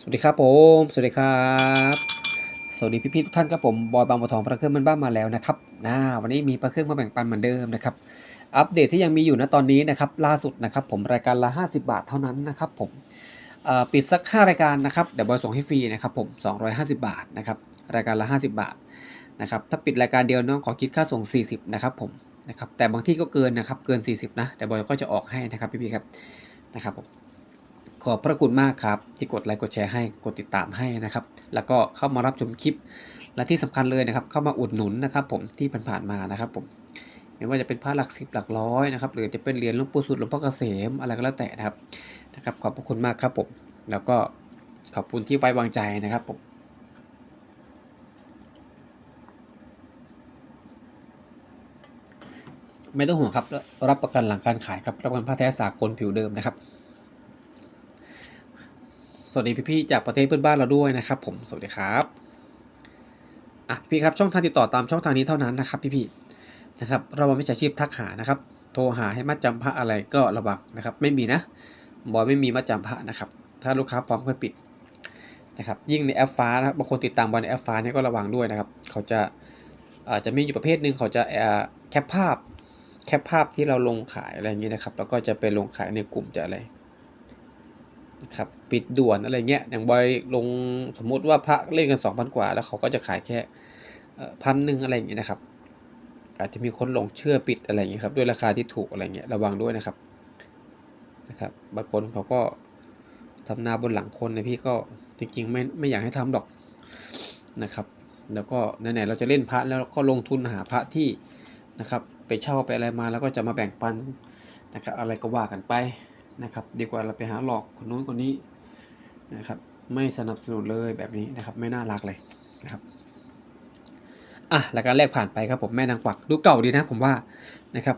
สวัสดีครับผม สวัสดีครับ สวัสดีพี่ๆทุกท่านครับผม บอยบางบัวทองพระเครื่องมันบ้านมาแล้วนะครับนะวันนี้มีพระเครื่องมาแบ่งปันเหมือนเดิมนะครับ อัปเดตที่ยังมีอยู่นะตอนนี้นะครับล่าสุดนะครับผมรายการละ 50 บาทเท่านั้นนะครับผมปิดสัก 5 รายการนะครับเดี๋ยวบอยส่งให้ฟรีนะครับผม 250 บาทนะครับรายการละ 50 บาทนะครับถ้าปิดรายการเดียวน้องขอคิดค่าส่ง 40 นะครับผมนะครับแต่บางที่ก็เกินนะครับเกิน 40 นะเดี๋ยวบอยก็จะออกให้นะครับพี่ๆครับนะครับผม ขอบพระคุณมากครับ ที่กดไลค์กดแชร์ให้กดติดตามให้นะครับ แล้วก็เข้ามารับชมคลิป และที่สำคัญเลยนะครับ เข้ามาอุดหนุนนะครับ ผมที่ผ่านๆมานะครับ ผมไม่ว่าจะเป็นพระหลักสิบหลักร้อยนะครับ หรือจะเป็นเหรียญหลวงปู่สุดหลวงพ่อเกษมอะไรก็แล้วแต่นะครับนะครับ ขอบพระคุณมากครับผม แล้วก็ขอบคุณที่ไว้วางใจนะครับผมไม่ต้องห่วงครับ รับประกันหลังการขายครับ รับประกันผ้าแท้สากลผิวเดิมนะครับ สวัสดีพี่ๆจากประเทศเพื่อนบ้านเราด้วยนะครับผมสวัสดีครับอะพี่ครับช่องทางติดต่อตามช่องทางนี้เท่านั้นนะครับพี่ๆนะครับเราไม่ใช่ชีพทักหานะครับ โทรหาให้มัดจำพระอะไรก็ระวังนะครับ ไม่มีนะบอยไม่มีมัดจำพระนะครับ ถ้าลูกค้าพร้อมค่อยปิดนะครับยิ่งในแอปฟ้านะบางคนติดตามบอลในแอปฟ้าเนี่ยก็ระวังด้วยนะครับเขาจะอาจจะมีอยู่ประเภทหนึ่งเขาจะเอ่อแคปภาพแคปภาพที่เราลงขายอะไรอย่างนี้นะครับแล้วก็จะไปลงขายในกลุ่มจะอะไร ครับปิดด่วนอะไรเงี้ยอย่างบอยลงสมมุติว่าพระเล่นกัน2,000กว่า แล้วเขาก็จะขายแค่พันหนึ่งอะไรอย่างเงี้ยนะครับอาจจะมีคนหลงเชื่อปิดอะไรอย่างเงี้ยครับด้วยราคาที่ถูกอะไรเงี้ยระวังด้วยนะครับนะครับบางคนเขาก็ทำนาบนหลังคนนะพี่ก็จริงๆไม่ไม่อยากให้ทำหรอกนะครับ แล้วก็ไหนๆเราจะเล่นพระแล้วก็ลงทุนหาพระที่นะครับ ไปเช่าไปอะไรมาแล้วก็จะมาแบ่งปันนะครับอะไรก็ว่ากันไป นะครับ ดีกว่าเราไปหาหลอกคนนู้นคนนี้นะครับ ไม่สนับสนุนเลยแบบนี้นะครับ ไม่น่ารักเลยนะครับอะรายการแรกผ่านไปครับผมแม่นางกวักดูเก่าดีนะผมว่านะครับ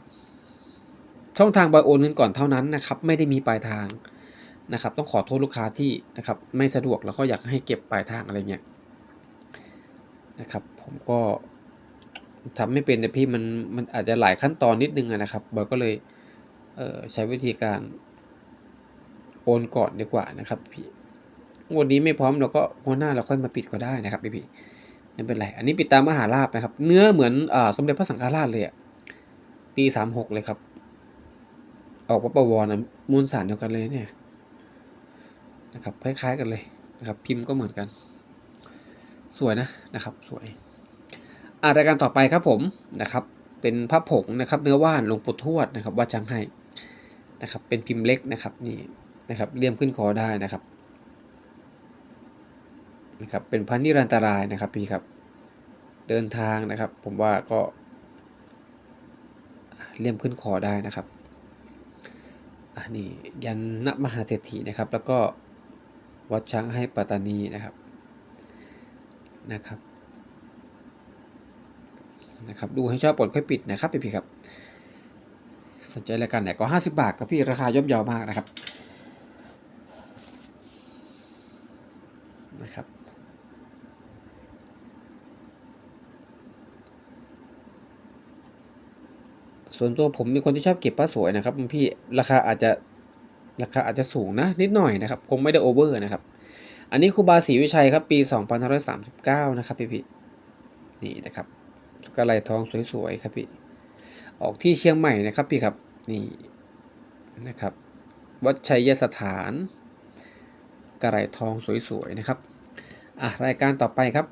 ช่องทางบโอนเงินก่อนเท่านั้นนะครับ ไม่ได้มีปลายทางนะครับ ต้องขอโทษลูกค้าที่นะครับ ไม่สะดวกแล้วก็อยากให้เก็บปลายทางอะไรเงี้ยนะครับ ผมก็ทำไม่เป็นแต่พี่มันมันอาจจะหลายขั้นตอนนิดนึงนะครับบอยก็เลยเใช้วิธีการ โอนก่อนดีกว่านะครับพี่งวดนี้ไม่พร้อมเราก็งวดหน้าเราค่อยมาปิดก็ได้นะครับพี่พี่ไม่เป็นไร อันนี้ปิดตามมหาลาภนะครับ เนื้อเหมือนอ่าสมเด็จพระสังฆราชเลยอะปีสามหกเลยครับ ออกวัปวรนะมวลสารเดียวกันเลยเนี่ยนะครับคล้าย ๆ กันเลยนะครับ พิมพ์ก็เหมือนกัน สวยนะนะครับ สวยอ่ารายการต่อไปครับผมนะครับ เป็นพระผงนะครับ เนื้อว่านหลวงปู่ทวดนะครับวัดจังไห้นะครับ เป็นพิมพ์เล็กนะครับนี่ นะครับเลี่ยมขึ้นคอได้นะครับนะครับเป็นพันธุ์นิรันตรายนะครับพี่ครับเดินทางนะครับ ผมว่าก็เลี่ยมขึ้นคอได้นะครับอันนี้ยันณมหาเศรษฐีนะครับ แล้วก็วัดช้างให้ปัตตานีนะครับนะครับนะครับ ดูให้ชอบปลดค่อยปิดนะครับพี่ๆครับ สนใจรายการไหนก็ 50 บาทครับพี่ราคาย่อมเยาวมากนะครับ ส่วนตัวผมเป็นคนที่ชอบเก็บพระสวยนะครับพี่ราคาอาจจะราคาอาจจะสูงนะนิดหน่อยนะครับ คงไม่ได้โอเวอร์นะครับ อันนี้ครูบาศรีวิชัยครับปี 2539 นะครับพี่พี่นี่นะครับกระไหลทองสวยๆครับพี่ออกที่เชียงใหม่นะครับพี่ครับนี่นะครับ วัดชัยสถานกระไหลทองสวยๆนะครับอะรายการต่อไปครับ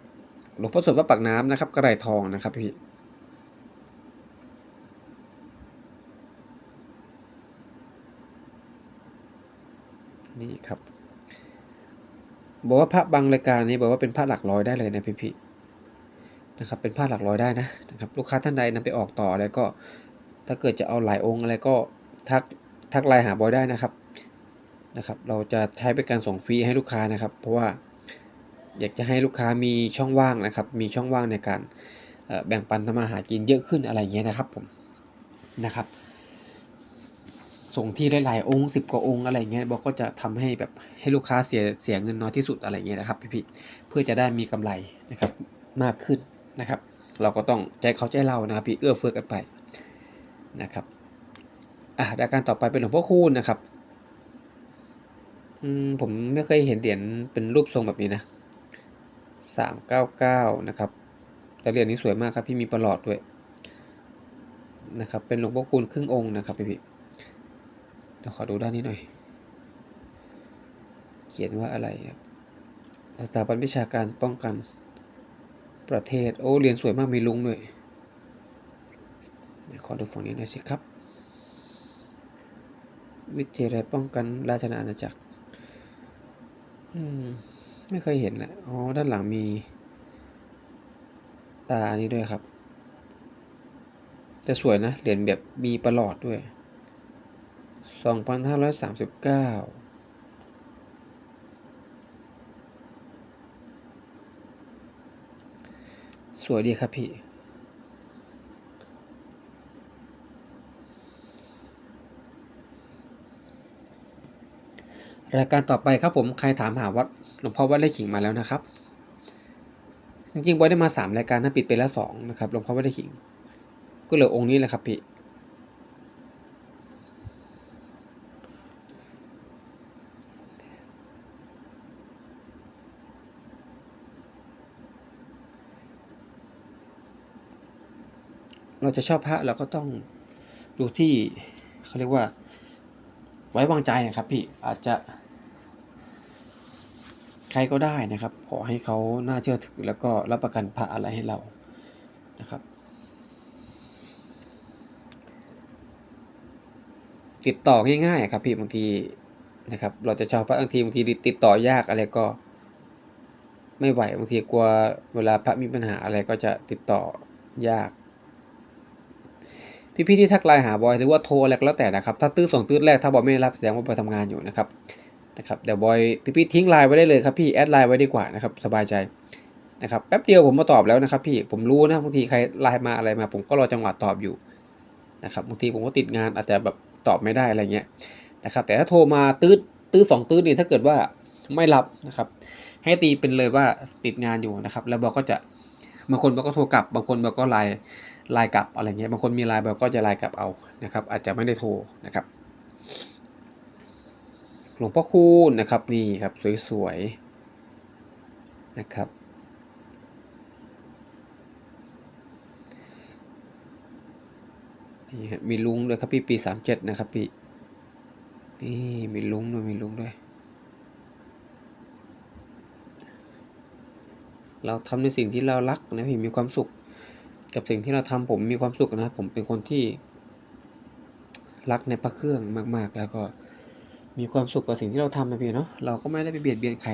หลวงพ่อสดวัดปากน้ำนะครับกระไหลทองนะครับพี่นี่ ครับบอกว่าพระบางรายการนี้บอกว่าเป็นพระหลักร้อยได้เลยนะพี่พี่ๆนะครับเป็นพระหลักร้อยได้นะนะครับลูกค้าท่านใดนำไปออกต่อแล้วก็ ถ้าเกิดจะเอาหลายองค์อะไรก็ทักทักไลน์หาบอยได้นะครับนะครับ เราจะใช้เป็นการส่งฟรีให้ลูกค้านะครับ เพราะว่าอยากจะให้ลูกค้ามีช่องว่างนะครับ มีช่องว่างในการแบ่งปันทำมาหากินเยอะขึ้นอะไรอย่างเงี้ยนะครับผมนะครับ ส่งที่หลายๆองค์สิบกว่าองค์อะไรเงี้ยบอกก็จะทำให้แบบให้ลูกค้าเสียเสียเงินน้อยที่สุดอะไรเงี้ยนะครับพี่ๆเพื่อจะได้มีกำไรนะครับมากขึ้นนะครับ เราก็ต้องใจเขาใจเรานะครับพี่เอื้อเฟื้อกันไปนะครับอะรายการต่อไปเป็นหลวงพ่อคูณนะครับอืมผมไม่เคยเห็นเหรียญเป็นรูปทรงแบบนี้นะสามเก้าเก้านะครับแต่เหรียญนี้สวยมากครับพี่มีประหลอดด้วยนะครับเป็นหลวงพ่อคูณครึ่งองค์นะครับพี่พี่ เดี๋ยวขอดูด้านนี้หน่อย เขียนว่าอะไรครับ สถาบันวิชาการป้องกันประเทศ โอ้เหรียญสวยมากมีลุงด้วยเดี๋ยวขอดูฝั่งนี้หน่อยสิครับ วิทยาลัยป้องกันราชอาณาจักร อืม ไม่เคยเห็นแหละอ๋อ ด้านหลังมี ตาอันนี้ด้วยครับ แต่สวยนะ เหรียญแบบมีประหลอดด้วย สองพันห้าร้อยสามสิบเก้าสวยดีครับพี่ รายการต่อไปครับผมใครถามหาวัดหลวงพ่อวัดไร่ขิงมาแล้วนะครับ จริงๆบอยได้มาสามรายการนะปิดไปแล้วสองนะครับหลวงพ่อวัดไร่ขิง ก็เหลือองค์นี้แหละครับพี่ เราจะชอบพระเราก็ต้องดูที่เขาเรียกว่า ไว้วางใจนะครับ พี่อาจจะ ใครก็ได้นะครับ ขอให้เขาน่าเชื่อถือแล้วก็รับประกันพระอะไรให้เรานะครับ ติดต่อง่ายๆครับพี่บางทีนะครับ เราจะชอบพระบางทีบางทีติดต่อยากอะไรก็ไม่ไหวบางทีกลัวเวลาพระมีปัญหาอะไรก็จะติดต่อยาก พี่ๆที่ทักไลน์หาบอยหรือว่าโทรอะไรก็แล้วแต่นะครับถ้าตื้อส่งตื้อแรกถ้าบอยไม่รับแสดงว่าบอยทำงานอยู่นะครับนะครับเดี๋ยวบอยพี่ๆทิ้งไลน์ไว้ได้เลยครับพี่แอดไลน์ไว้ดีกว่านะครับสบายใจนะครับแป๊บเดียวผมมาตอบแล้วนะครับพี่ผมรู้นะบางทีใครไลน์มาอะไรมา ผมก็รอจังหวะตอบอยู่นะครับบางทีผมก็ติดงานอาจจะแบบตอบไม่ได้อะไรเงี้ยนะครับแต่ถ้าโทรมาตื้อตื้อสองตื้อนี่ถ้าเกิดว่าไม่รับนะครับ ให้ตีเป็นเลยว่าติดงานอยู่นะครับ แล้วบอกก็จะบางคนบอกก็โทรกลับบางคนบอกก็ไลน์ ลน์กลับอะไรเงี้ยบางคนมีไลน์บอกก็จะไลน์กลับเอานะครับ อาจจะไม่ได้โทรนะครับ หลวงพ่อคูณนะครับนี่ครับสวยๆนะครับนี่ฮะมีลุงด้วยครับพี่ปีสามเจ็ดนะครับพี่นี่มีลุงด้วยมีลุงด้วย เราทำในสิ่งที่เรารักนะพี่มีความสุข กับสิ่งที่เราทำผมมีความสุขนะผมเป็นคนที่รักในพระเครื่องมาก ๆ แล้วก็มีความสุขกับสิ่งที่เราทำนะพี่เนาะเราก็ไม่ได้ไปเบียดเบียนใคร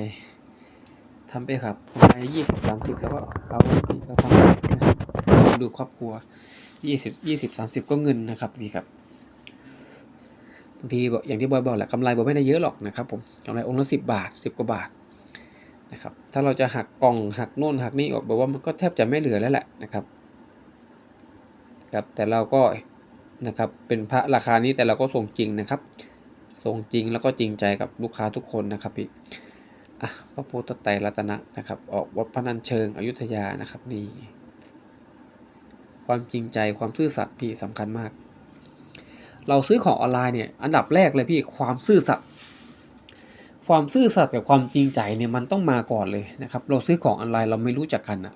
ทำไปครับไปยี่สิบสามสิบแล้วก็เอาที่เราทำดูครอบครัวยี่สิบยี่สิบสามสิบก็เงินนะครับพี่ครับบางทีบอกอย่างที่บอยบอกแหละกำไรบอยไม่ได้เยอะหรอกนะครับผมกำไรองค์ละสิบบาทสิบกว่าบาทนะครับถ้าเราจะหักกล่องหักโน่นหักนี่ออกแบบว่ามันก็แทบจะไม่เหลือแล้วแหละนะครับ ครับแต่เราก็นะครับเป็นพระราคานี้แต่เราก็ส่งจริงนะครับ ส่งจริงแล้วก็จริงใจกับลูกค้าทุกคนนะครับพี่อะพระพุทธไตรรัตนะนะครับ ออกวัดพนัญเชิงอยุธยานะครับนี่ความจริงใจความซื่อสัตย์พี่สำคัญมาก เราซื้อของออนไลน์เนี่ยอันดับแรกเลยพี่ความซื่อสัตย์ความซื่อสัตย์กับความจริงใจเนี่ยมันต้องมาก่อนเลยนะครับ เราซื้อของออนไลน์เราไม่รู้จักกันนะ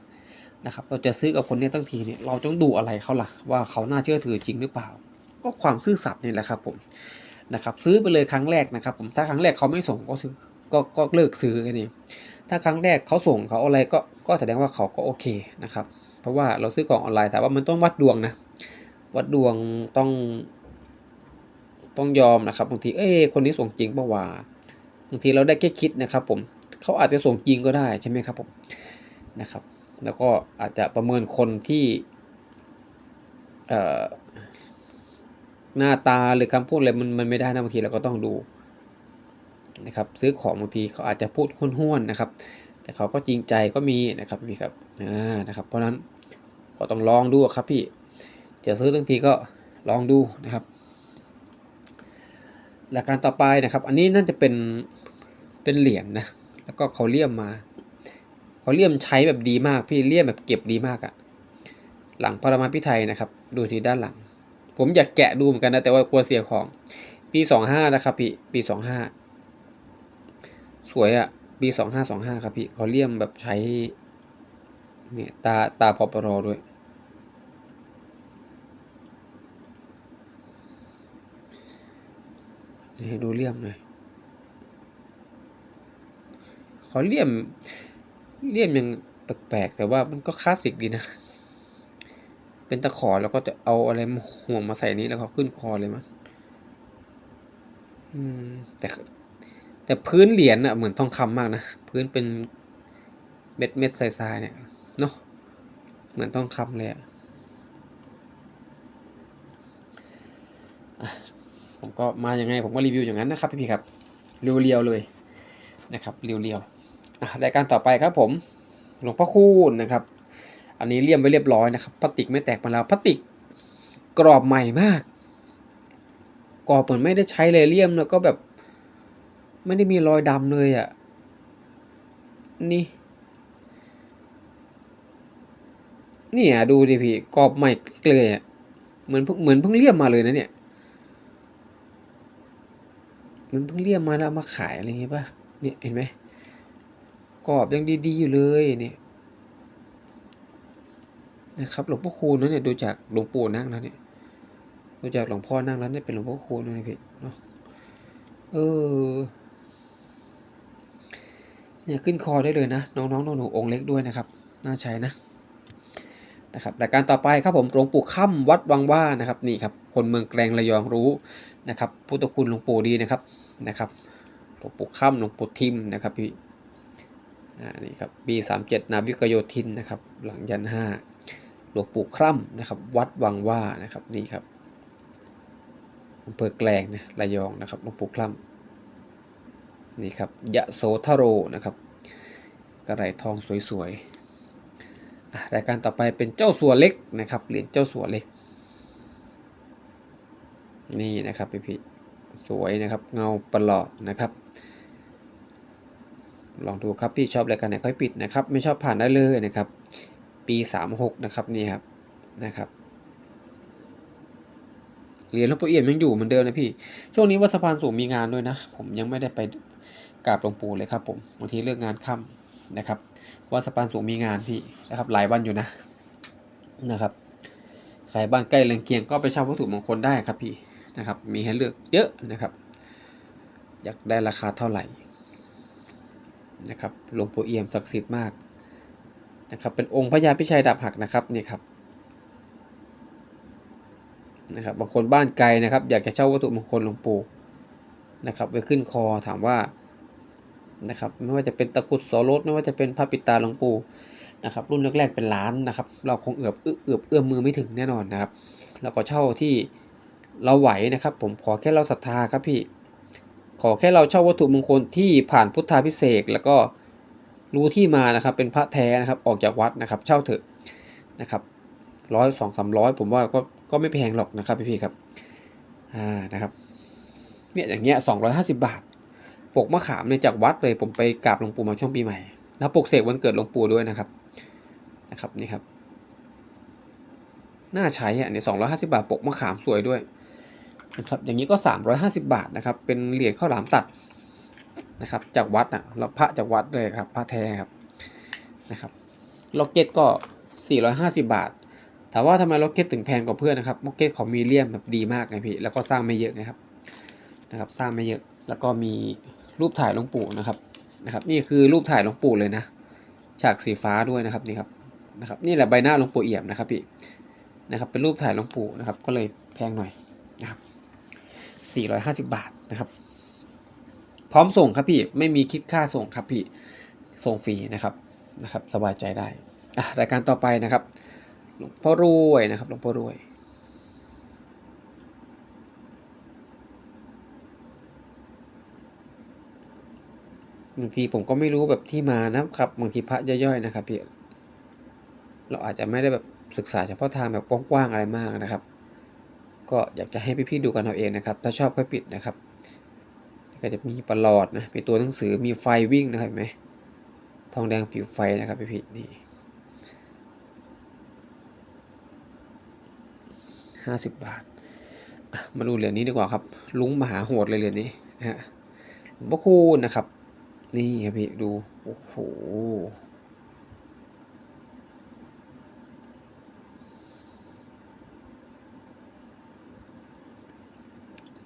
นะครับ เราจะซื้อกับคนนี้ตั้งทีเนี่ยเราต้องดูอะไรเขาล่ะว่าเขาน่าเชื่อถือจริงหรือเปล่า ก็ความซื่อสัตย์นี่แหละครับผมนะครับ ซื้อไปเลยครั้งแรกนะครับ ผมถ้าครั้งแรกเขาไม่ส่งก็ซื้อก็ก็เลิกซื้อแค่นี้ถ้าครั้งแรกเขาส่งเขาอะไรก็ก็แสดงว่าเขาก็โอเคนะครับ เพราะว่าเราซื้อของออนไลน์แต่ว่ามันต้องวัดดวงนะวัดดวงต้องต้องยอมนะครับบางทีเอ้คนนี้ส่งจริงปล่าวะบางทีเราได้แค่คิดนะครับ ผมเขาอาจจะส่งจริงก็ได้ใช่ไหมครับผมนะครับ แล้วก็อาจจะประเมินคนที่หน้าตาหรือคำพูดอะไรมันมันไม่ได้นะบางทีเราก็ต้องดูนะครับ ซื้อของบางทีเขาอาจจะพูดห้วนๆนะครับ แต่เขาก็จริงใจก็มีนะครับพี่ครับอ่านะครับ เพราะนั้นก็ต้องลองดูครับพี่จะซื้อทั้งทีก็ลองดูนะครับ หลักการต่อไปนะครับ อันนี้น่าจะเป็นเป็นเหรียญนะแล้วก็เขาเลี่ยมมา เขาเลี่ยมใช้แบบดีมากพี่เลี่ยมแบบเก็บดีมากอะหลังปรมาพิไทยนะครับ ดูที่ด้านหลัง ผมอยากแกะดูเหมือนกันนะแต่ว่ากลัวเสียของ ปีสองห้านะครับพี่ปีสองห้าสวยอะปีสองห้าสองห้าครับพี่เขาเลี่ยมแบบใช้เนี่ยตาตาพอปรอด้วยดูเลี่ยมหน่อยเขาเลี่ยม เลี่ยมยังแปลกๆแต่ว่ามันก็คลาสสิกดีนะ เป็นตะขอแล้วก็จะเอาอะไรห่วงมาใส่นี้แล้วก็ขึ้นคอเลยมั้งแต่ แต่พื้นเหรียญอะเหมือนทองคำมากนะ พื้นเป็นเม็ดเม็ดทรายๆเนี่ยเนาะเหมือนทองคำเลยอะอะผมก็มาอยังไงผมก็รีวิวอย่างนั้นนะครับพี่ๆครับ เรียวๆเลยนะครับ เรียวๆ รายการต่อไปครับผมหลวงพ่อคูณนะครับ อันนี้เลี่ยมไว้เรียบร้อยนะครับพลาสติกไม่แตกมาแล้วพลาสติกกรอบใหม่มาก กรอบเหมือนไม่ได้ใช้เลยเลี่ยมแล้วก็แบบ ไม่ได้มีรอยดำเลยอะ่ะนี่นี่ยดูดิพี่กรอบใหม่เลยอะ่ะเหมือนเพิ่งเหมือนเพิ่งเลี่ยมมาเลยนะเนี่ยเหมันเพิ่งเลี่ยมมาแล้วมาขายอะไรเงี้ยป่ะเนี่ยเห็นไหม กรอบยังดีๆอยู่เลยเนี่ยนะครับหลวงพ่อคูณนเนี่ยดูจากหลวงปู่นั่งแล้วเนี่ยดูจากหลวงพ่อนั่งแล้วเนี่ยเป็นหลวงพ่อคูณนะพี่เนาะเออเนี่ยขึ้นคอได้เลยนะ น้องๆหนูๆองค์เล็กด้วยนะครับ น่าใช้นะนะครับรายการต่อไปครับผมหลวงปู่ค่ำวัดวังว่านะครับนี่ครับคนเมืองแกลงระยองรู้นะครับพุทธคุณหลวงปู่ดีนะครับนะครับหลวงปู่ค่ำหลวงปู่ทิมนะครับพี่ อ่านี่ครับปีสามเจ็ดนาวิกโยธินนะครับ หลังยันห้าหลวงปู่คร่ำนะครับ วัดวังว่านะครับนี่ครับอำเภอแกลงนะระยองนะครับหลวงปู่คร่ำนี่ครับยะโสธโรนะครับกระไรทองสวยๆรายการต่อไปเป็นเจ้าสัวเล็กนะครับเหรียญเจ้าสัวเล็ก นี่นะครับพี่พี่สวยนะครับเงาประหลอดนะครับ ลองดูครับพี่ชอบรายการไหนค่อยปิดนะครับ ไม่ชอบผ่านได้เลยนะครับ ปี 36 นะครับนี่ครับนะครับเหรียญหลวงปู่เอี่ยมยังอยู่เหมือนเดิมนะพี่ ช่วงนี้วัดสะพานสูงมีงานด้วยนะ ผมยังไม่ได้ไปกราบหลวงปู่เลยครับ ผมบางทีเลิกงานค่ำนะครับวัดสะพานสูงมีงานพี่นะครับ หลายวันอยู่นะนะครับใครบ้านใกล้เรือนเคียงก็ไปเช่าวัตถุมงคลได้ครับพี่นะครับ มีให้เลือกเยอะนะครับ อยากได้ราคาเท่าไหร่ นะครับหลวงปู่เอี่ยมศักดิ์สิทธิ์มากนะครับเป็นองค์พระยาพิชัยดาบหักนะครับนี่ครับนะครับบางคนบ้านไกลนะครับ อยากจะเช่าวัตถุมงคลหลวงปู่นะครับไปขึ้นคอถามว่านะครับไม่ว่าจะเป็นตะกุดโสรถไม่ว่าจะเป็นพระปิตาหลวงปู่นะครับ รุ่นแรกๆเป็นล้านนะครับ เราคงเอือบเอือบเอื้อมมือไม่ถึงแน่นอนนะครับแล้วก็เช่าที่เราไหวนะครับ ผมขอแค่เราศรัทธาครับพี่ ขอแค่เราเช่าวัตถุมงคลที่ผ่านพุทธาพิเศษแล้วก็รู้ที่มานะครับเป็นพระแท้นะครับออกจากวัดนะครับ เช่าเถอะนะครับร้อยสองสามร้อยผมว่าก็ก็ไม่แพงหรอกนะครับพี่พี่ครับอ่านะครับเนี่ยอย่างเงี้ยสองร้อยห้าสิบาทปกมะขามเนี่ยจากวัดเลยผมไปกราบหลวงปู่มาช่วงปีใหม่แล้วปกเสกวันเกิดหลวงปู่ด้วยนะครับนะครับนี่ครับน่าใช้อะเนี่ยสองร้อยห้าสิบาทปกมะขามสวยด้วย นะครับอย่างนี้ก็สามร้อยห้าสิบาทนะครับ เป็นเหรียญข้าวหลามตัดนะครับ จากวัดอะเราพระจากวัดเลยครับพระแท้ครับนะครับล็อกเก็ตก็สี่ร้อยห้าสิบาทถามว่าทำไมล็อกเก็ตถึงแพงกว่าเพื่อนนะครับล็อกเก็ตของมีเลียมแบบดีมากไงพี่แล้วก็สร้างไม่เยอะนะครับนะครับ สร้างไม่เยอะแล้วก็มีรูปถ่ายหลวงปู่นะครับนะครับ นี่คือรูปถ่ายหลวงปู่เลยนะฉากสีฟ้าด้วยนะครับนี่ครับนะครับนี่แหละใบหน้าหลวงปู่เอี่ยมนะครับพี่นะครับเป็นรูปถ่ายหลวงปู่นะครับ ก็เลยแพงหน่อยนะครับ สี่ร้อยห้าสิบาทนะครับ พร้อมส่งครับพี่ไม่มีคิดค่าส่งครับพี่ส่งฟรีนะครับนะครับ สบายใจได้อะรายการต่อไปนะครับหลวงพ่อรวยนะครับหลวงพ่อรวยบางทีผมก็ไม่รู้แบบที่มานะครับบางทีพระย่อยๆนะครับพี่เราอาจจะไม่ได้แบบศึกษาเฉพาะทางแบบกว้างๆอะไรมากนะครับ ก็อยากจะให้พี่ๆดูกันเอาเองนะครับ ถ้าชอบก็ปิดนะครับ ก็จะมีประหลอดนะมีตัวหนังสือมีไฟวิ่งนะครับเห็นไหมทองแดงผิวไฟนะครับพี่ๆนี่ห้าสิบบาทอะมาดูเหรียญนี้ดีกว่าครับ ลุงมหาโหดเลยเหรียญนี้นะฮะหลวงพ่อคูณนะครับ นี่ครับพี่ดู โอ้โห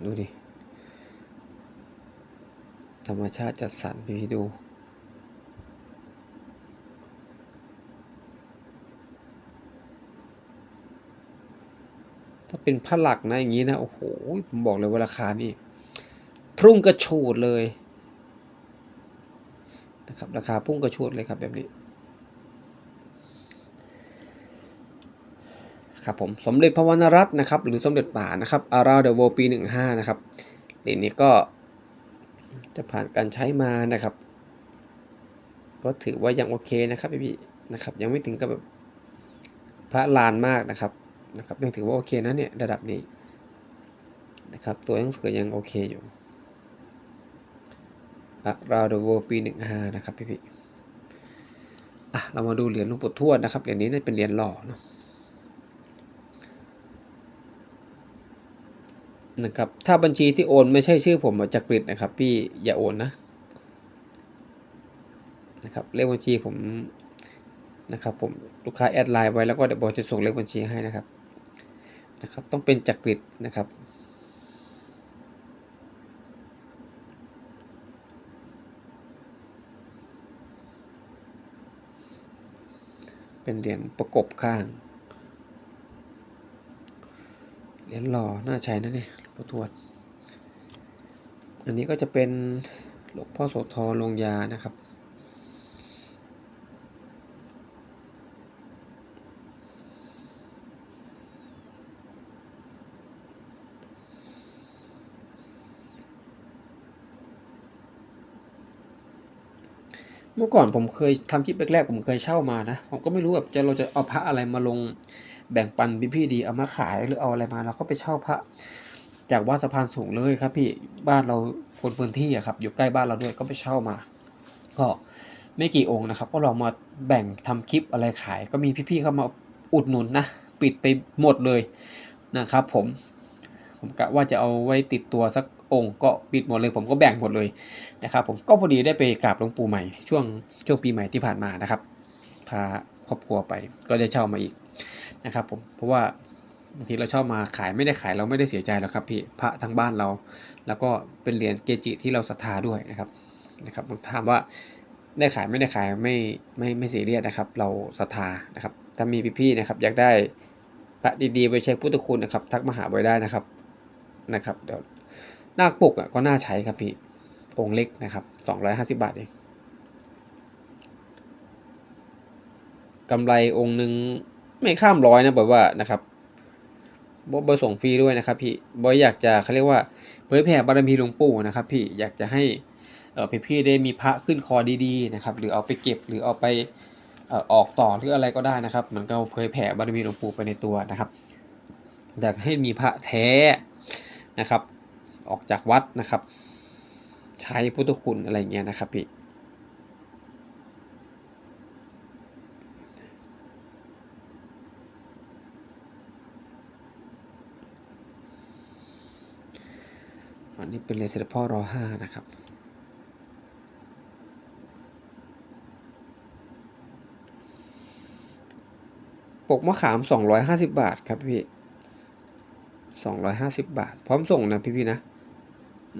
ดูดิ ธรรมชาติจัดสรรพี่ดู ถ้าเป็นผ้าหลักนะอย่างนี้นะ โอ้โห ผมบอกเลยว่าราคานี่ พุ่งกระฉูดเลยนะครับ ราคาพุ่งกระฉูดเลยครับแบบนี้ ครับผมสมเด็จพระวรรณรัตน์นะครับหรือสมเด็จป่านะครับ Around the World ปี15นะครับเหรียญนี้ก็จะผ่านการใช้มานะครับ ก็ถือว่ายังโอเคนะครับพี่นะครับยังไม่ถึงกับแบบพระลานมากนะครับนะครับยังถือว่าโอเคนะเนี่ยระดับนี้นะครับตัวหนังสือยังโอเคอยู่ Around the World ปี15นะครับพี่ๆอะเรามาดูเหรียญหลวงปู่ทวดนะครับเหรียญนี้น่าเป็นเหรียญหล่อเนาะ นะครับ ถ้าบัญชีที่โอนไม่ใช่ชื่อผมอะจากกริดนะครับ พี่อย่าโอนนะนะครับเลขบัญชีผมนะครับผมลูกค้าแอดไลน์ไว้แล้วก็เดี๋ยวบอจะส่งเลขบัญชีให้นะครับนะครับต้องเป็นจากกริดนะครับเป็นเหรียญประกบข้าง เหรียญหล่อน่าใช้นะเนี่ย หลวงพ่อทวด อันนี้ก็จะเป็นหลวงพ่อโสธรลงยานะครับ เมื่อก่อนผมเคยทำคลิปแรกๆผมเคยเช่ามานะ ผมก็ไม่รู้แบบจะเราจะเอาพระอะไรมาลงแบ่งปันพี่พี่ๆดีเอามาขายหรือเอาอะไรมาเราก็ไปเช่าพระ จากวัดสะพานสูงเลยครับพี่บ้านเราคนพื้นที่อะครับอยู่ใกล้บ้านเราด้วยก็ไปเช่ามา ก็ไม่กี่องค์นะครับ ก็ลองมาแบ่งทำคลิปอะไรขาย ก็มีพี่ๆเข้ามาอุดหนุนนะปิดไปหมดเลยนะครับผมผมกะว่าจะเอาไว้ติดตัวสักองค์ก็ปิดหมดเลย ผมก็แบ่งหมดเลยนะครับผมก็พอดีได้ไปกราบหลวงปู่ใหม่ช่วงช่วงปีใหม่ที่ผ่านมานะครับพาครอบครัวไปก็ได้เช่ามาอีกนะครับผมเพราะว่า บางทีเราช่ามาขายไม่ได้ขายเราไม่ได้เสียใจหรอกครับพี่พระทางบ้านเรา แล้วก็เป็นเหรียญเกจิที่เราศรัทธาด้วยนะครับนะครับถามว่าได้ขายไม่ได้ขายไม่ไม่ไม่เสียเรียสนะครับ เราศรัทธานะครับถ้ามีพี่ๆนะครับ อยากได้พระดีๆไปใช้พุทธคุณนะครับ ทักมาหาไว้ได้นะครับนะครับเดี๋ยวนาคปกอะก็น่าใช้ครับพี่องค์เล็กนะครับสองร้อยห้าสิบาทเองกำไรองค์หนึ่งไม่ข้ามร้อยนะแบบว่านะครับ บอบส่งฟรีด้วยนะครับพี่บอยอยากจะเขาเรียกว่าเผยแผ่บารมีหลวงปู่นะครับพี่อยากจะให้เออพี่ๆได้มีพระขึ้นคอดีๆนะครับหรือเอาไปเก็บหรือเอาไปเออออกต่อหรืออะไรก็ได้นะครับเหมันก็เผยแผ่บารมีหลวงปู่ไปในตัวนะครับอยากให้มีพระแท้นะครับ ออกจากวัดนะครับ ใช้พุทธคุณอะไรเงี้ยนะครับพี่ อันนี้เป็นเลเซอร์พ่อรอห้านะครับ ปกมะขามสองร้อยห้าสิบาทครับพี่สองร้อยห้าสิบาท พร้อมส่งนะพี่พี่นะ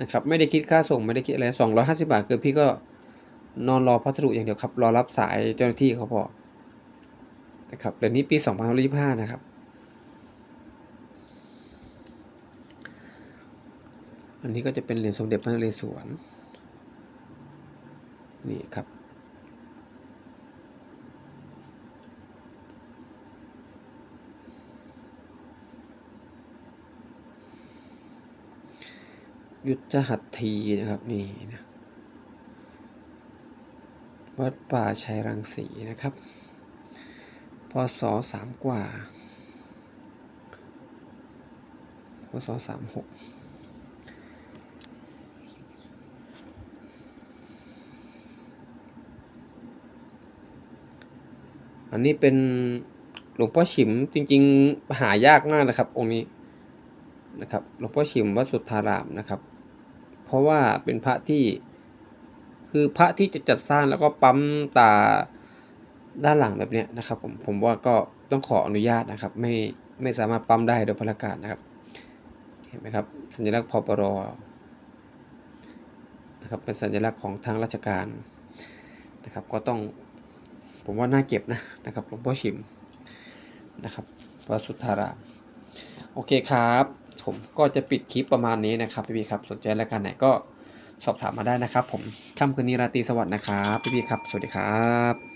นะครับ ไม่ได้คิดค่าส่งไม่ได้คิดอะไรสองร้อยห้าสิบาทคือพี่ก็นอนรอพัสดุอย่างเดียวครับ รอรับสายเจ้าหน้าที่เขาพอนะครับเดือนนี้ปีสองพันยี่สิบห้านะครับ อันนี้ก็จะเป็นเหรียญสมเด็จพระนเรศวรนี่ครับ ยุทธหัตถีนะครับนี่นะวัดป่าชัยรังสีนะครับพศสามกว่าพศสามหก นนี้เป็นหลวงพ่อฉิมจริงๆหายากมากนะครับ องค์นี้นะครับหลวงพ่อฉิมวัดสุทธารามนะครับ เพราะว่าเป็นพระที่คือพระที่จะจัดสร้างแล้วก็ปั๊มตาด้านหลังแบบเนี้ยนะครับ ผมผมว่าก็ต้องขออนุญาตนะครับ ไม่ไม่สามารถปั๊มได้โดยพลการนะครับเห็นไหมครับ สัญลักษณ์พปรนะครับเป็นสัญลักษณ์ของทางราชการนะครับ ก็ต้อง ผมว่าน่าเก็บนะนะครับหลวงพ่อชิมนะครับวัดสุทธารามโอเคครับ ผมก็จะปิดคลิปประมาณนี้นะครับพี่พี่ครับสนใจรายการไหนก็สอบถามมาได้นะครับ ผมค่ำคืนนี้ราตรีสวัสดิ์นะครับพี่พี่ครับ สวัสดีครับ